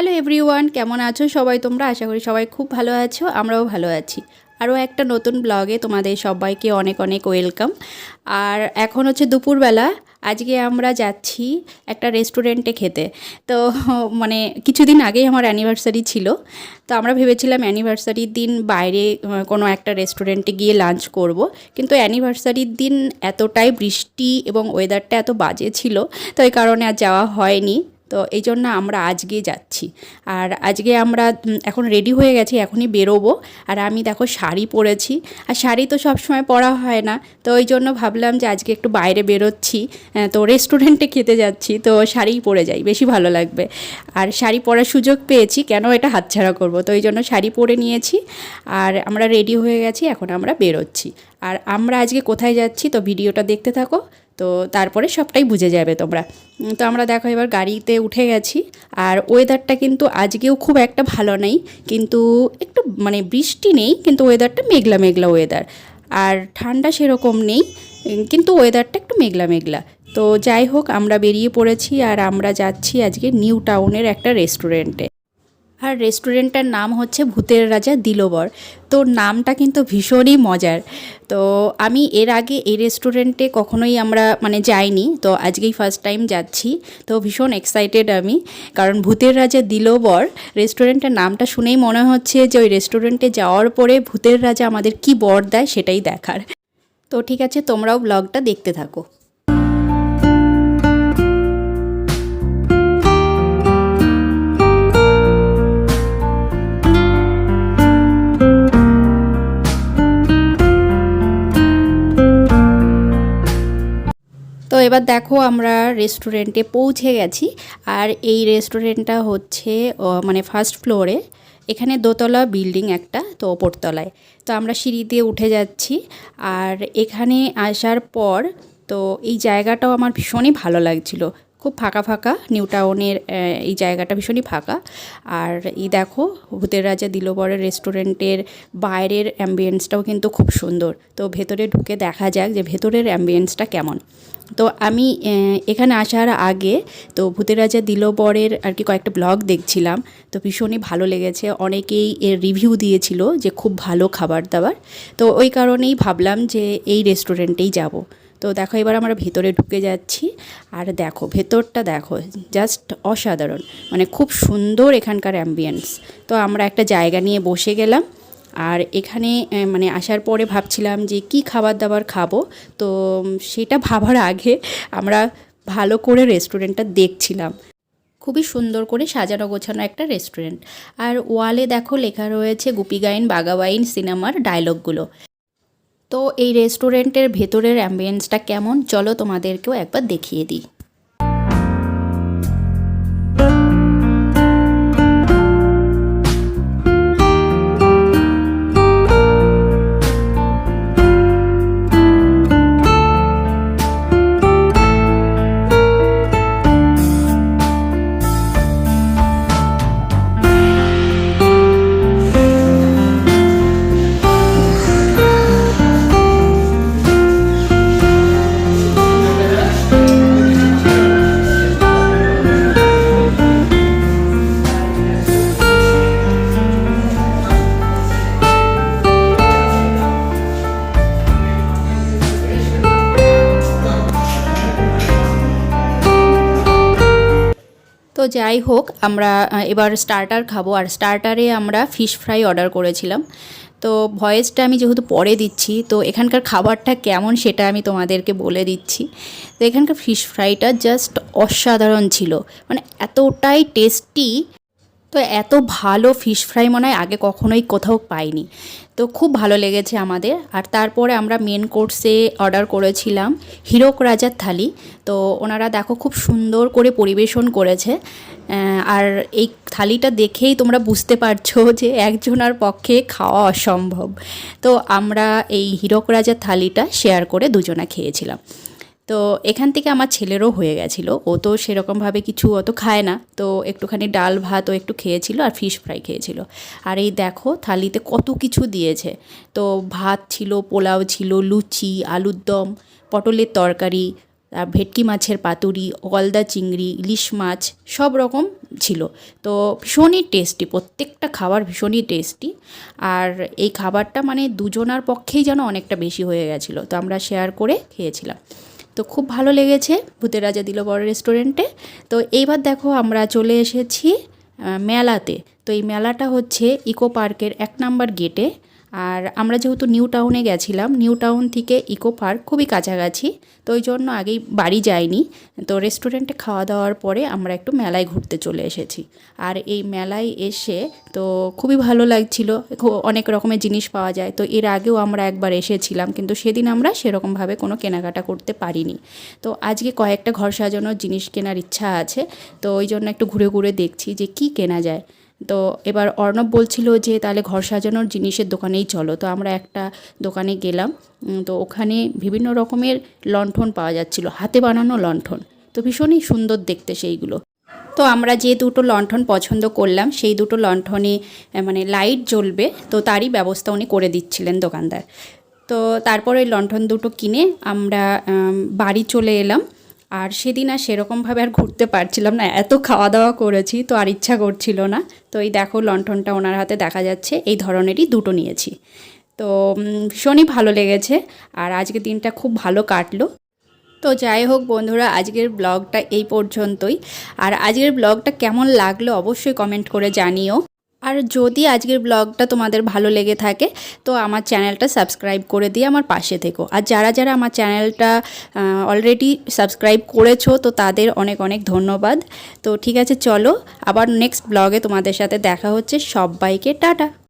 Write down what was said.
Hello everyone, কেমন আছো সবাই তোমরা? আশা করি সবাই খুব ভালো আছো, আমরাও ভালো আছি। আরও একটা নতুন ব্লগে তোমাদের সবাইকে অনেক অনেক ওয়েলকাম। আর এখন হচ্ছে দুপুরবেলা, আজকে আমরা যাচ্ছি একটা রেস্টুরেন্টে খেতে। তো মানে কিছুদিন আগেই আমার অ্যানিভার্সারি ছিল। তো আমরা ভেবেছিলাম অ্যানিভার্সারির দিন বাইরে কোনো একটা রেস্টুরেন্টে গিয়ে লাঞ্চ করব। কিন্তু অ্যানিভার্সারির দিন এতটাই বৃষ্টি এবং ওয়েদারটা এত বাজে ছিল, তো এই কারণে আর যাওয়া হয়নি। তো এই জন্য আমরা আজকে যাচ্ছি। আর আজকে আমরা এখন রেডি হয়ে গেছি, এখনই বেরোবো। আর আমি দেখো শাড়ি পরেছি। আর শাড়ি তো সব সময় পরা হয় না। তো ওই জন্য ভাবলাম যে আজকে একটু বাইরে বেরোচ্ছি। তো রেস্টুরেন্টে খেতে যাচ্ছি। তো শাড়িই পরে যাই, বেশি ভালো লাগবে। আর শাড়ি পরার সুযোগ পেয়েছি, কেন এটা হাতছাড়া করব? তো এই জন্য শাড়ি পরে নিয়েছি। আর আমরা রেডি হয়ে গেছি, এখন আমরা বেরোচ্ছি। আর আমরা আজকে কোথায় যাচ্ছি, তো ভিডিওটা দেখতে থাকো। তো তারপরে সবটাই বুঝে যাবে তোমরা। তো আমরা দেখো এবার গাড়িতে উঠে গেছি। আর ওয়েদারটা কিন্তু আজকেও খুব একটা ভালো নেই। কিন্তু একটু মানে বৃষ্টি নেই, কিন্তু ওয়েদারটা মেঘলা মেঘলা ওয়েদার আর ঠান্ডা সেরকম নেই কিন্তু ওয়েদারটা একটু মেঘলা মেঘলা। তো যাই হোক, আমরা বেরিয়ে পড়েছি আর আমরা যাচ্ছি আজকে নিউ টাউনের একটা রেস্টুরেন্টে আর রেস্টুরেন্টটার নাম হচ্ছে ভূতের রাজা দিলোবর। তো নামটা কিন্তু ভীষণই মজার। তো আমি এর আগে এই রেস্টুরেন্টে কখনোই আমরা মানে যাইনি। তো আজকেই ফার্স্ট টাইম যাচ্ছি। তো ভীষণ এক্সাইটেড আমি। কারণ ভূতের রাজা দিলোবর রেস্টুরেন্টের নামটা শুনেই মনে হচ্ছে যে ওই রেস্টুরেন্টে যাওয়ার পরে ভূতের রাজা আমাদের কি বর দেয় সেটাই দেখার। তো ঠিক আছে, তোমরাও ব্লগটা দেখতে থাকো। তো এবার দেখো আমরা রেস্টুরেন্টে পৌঁছে গেছি। আর এই রেস্টুরেন্টটা হচ্ছে মানে ফার্স্ট ফ্লোরে এখানে দোতলা বিল্ডিং একটা, তো ওপরতলায় তো আমরা সিঁড়ি দিয়ে উঠে যাচ্ছি। আর এখানে আসার পর, তো এই জায়গাটাও আমার ভীষণই ভালো লাগছিল। খুব ফাঁকা ফাঁকা নিউ টাউনের এই জায়গাটা ভীষণই ফাঁকা। আর এই দেখো, ভূতের রাজা দিলোবরের রেস্টুরেন্টের বাইরের অ্যাম্বিয়েন্সটাও কিন্তু খুব সুন্দর। তো ভেতরে ঢুকে দেখা যাক যে ভেতরের অ্যাম্বিয়েন্সটা কেমন। তো আমি এখানে আসার আগে তো ভূতের রাজা দিলোবরের আর কি কয়েকটা ব্লগ দেখছিলাম। তো ভীষণই ভালো লেগেছে। অনেকেই এর রিভিউ দিয়েছিল যে খুব ভালো খাবার দাবার। তো ওই কারণেই ভাবলাম যে এই রেস্টুরেন্টেই যাব। তো দেখো এবার আমরা ভেতরে ঢুকে যাচ্ছি। আর দেখো, ভেতরটা দেখো জাস্ট অসাধারণ। মানে খুব সুন্দর এখানকার অ্যাম্বিয়েন্স তো আমরা একটা জায়গা নিয়ে বসে গেলাম। আর এখানে মানে আসার পরে ভাবছিলাম যে কি খাবার দাবার খাব, তো সেটা ভাবার আগে আমরা ভালো করে রেস্টুরেন্টটা দেখছিলাম। খুবই সুন্দর করে সাজানো গোছানো একটা রেস্টুরেন্ট। আর ওয়ালে দেখো লেখা রয়েছে গুপি গাইন বাগাবাইন সিনেমার ডায়লগগুলো। তো এই রেস্টুরেন্টের ভেতরের অ্যাম্বিয়েন্সটা কেমন? চলো তোমাদেরকেও একবার দেখিয়ে দিই। তো যাই হোক, আমরা এবার স্টার্টার খাব। আর স্টার্টারে আমরা ফিশ ফ্রাই অর্ডার করেছিলাম। তো ভয়েসটা আমি যেহেতু পরে দিচ্ছি, তো এখানকার খাবারটা কেমন সেটা আমি তোমাদেরকে বলে দিচ্ছি। তো এখানকার ফিশ ফ্রাইটা জাস্ট অসাধারণ ছিল। মানে এতটাই টেস্টি তো এত ভালো ফিশ ফ্রাই মনে হয় আগে কখনোই কোথাও পাইনি। তো খুব ভালো লেগেছে আমাদের। আর তারপরে আমরা মেন কোর্সে অর্ডার করেছিলাম হিরক রাজার থালি তো ওনারা দেখো খুব সুন্দর করে পরিবেশন করেছে। আর এই থালিটা দেখেই তোমরা বুঝতে পারছ যে একজনার পক্ষে খাওয়া অসম্ভব। তো আমরা এই হিরক রাজার থালিটা শেয়ার করে দুজনা খেয়েছিলাম। তো এখান থেকে আমার ছেলেরও হয়ে গেছিল। ও তো সেরকমভাবে কিছু অত খায় না। তো একটুখানি ডাল, ভাত ও একটু খেয়েছিল আর ফিশ ফ্রাই খেয়েছিল। আর এই দেখো থালিতে কত কিছু দিয়েছে। তো ভাত ছিল, পোলাও ছিল, লুচি, আলুর দম, পটলের তরকারি আর ভেটকি মাছের পাতুরি, গলদা চিংড়ি, ইলিশ মাছ, সব রকম ছিল। তো ভীষণই টেস্টি প্রত্যেকটা খাবার ভীষণই টেস্টি আর এই খাবারটা মানে দুজনার পক্ষেই যেন অনেকটা বেশি হয়ে গেছিল। তো আমরা শেয়ার করে খেয়েছিলাম। তো খুব ভালো লেগেছে। ভূতের রাজা দিল বড় রেস্টুরেন্টে তো এইবার দেখো আমরা চলে এসেছি মেলাতে। তো এই মেলাটা হচ্ছে ইকো পার্কের এক নাম্বার গেটে আর আমরা যেহেতু নিউ টাউনে গেছিলাম, নিউ টাউন থেকে ইকো পার্ক খুবই কাছাকাছি, তো ওই জন্য আগেই বাড়ি যাইনি। তো রেস্টুরেন্টে খাওয়া দাওয়ার পরে আমরা একটু মেলায় ঘুরতে চলে এসেছি। আর এই মেলায় এসে তো খুবই ভালো লাগছিল অনেক রকমের জিনিস পাওয়া যায়। তো এর আগেও আমরা একবার এসেছিলাম, কিন্তু সেদিন আমরা সেরকমভাবে কোনো কেনাকাটা করতে পারিনি। তো আজকে কয়েকটা ঘর সাজানোর জিনিস কেনার ইচ্ছা আছে, তো ওই জন্য একটু ঘুরে ঘুরে দেখছি যে কি কেনা যায়। তো এবার অর্ণব বলছিল যে, তাহলে ঘর সাজানোর জিনিসের দোকানেই চলো। তো আমরা একটা দোকানে গেলাম তো ওখানে বিভিন্ন রকমের লণ্ঠন পাওয়া যাচ্ছিল, হাতে বানানো লণ্ঠন। তো ভীষণই সুন্দর দেখতে সেইগুলো। তো আমরা যে দুটো লণ্ঠন পছন্দ করলাম, সেই দুটো লণ্ঠনে মানে লাইট জ্বলবে, তো তারই ব্যবস্থা উনি করে দিচ্ছিলেন দোকানদার। তো তারপরে ওই লণ্ঠন দুটো কিনে আমরা বাড়ি চলে এলাম। আর সেদিন আর সেরকমভাবে আর ঘুরতে পারছিলাম না। এত খাওয়া দাওয়া করেছি তো আর ইচ্ছা করছিল না। তো এই দেখো লণ্ঠনটা ওনার হাতে দেখা যাচ্ছে, এই ধরনেরই দুটো নিয়েছি। তো ভীষণই ভালো লেগেছে আর আজকের দিনটা খুব ভালো কাটলো। তো যাই হোক বন্ধুরা, আজকের ব্লগটা এই পর্যন্তই। আর আজকের ব্লগটা কেমন লাগল অবশ্যই কমেন্ট করে জানিও। আর যদি আজকের ব্লগটা তোমাদের ভালো লেগে থাকে, তো আমার চ্যানেলটা সাবস্ক্রাইব করে দিয়ে আমার পাশে থেকো। আর যারা যারা আমার চ্যানেলটা অলরেডি সাবস্ক্রাইব করেছ, তো তাদের অনেক অনেক ধন্যবাদ। তো ঠিক আছে, চলো আবার নেক্সট ব্লগে তোমাদের সাথে দেখা হচ্ছে। সবাইকে টাটা।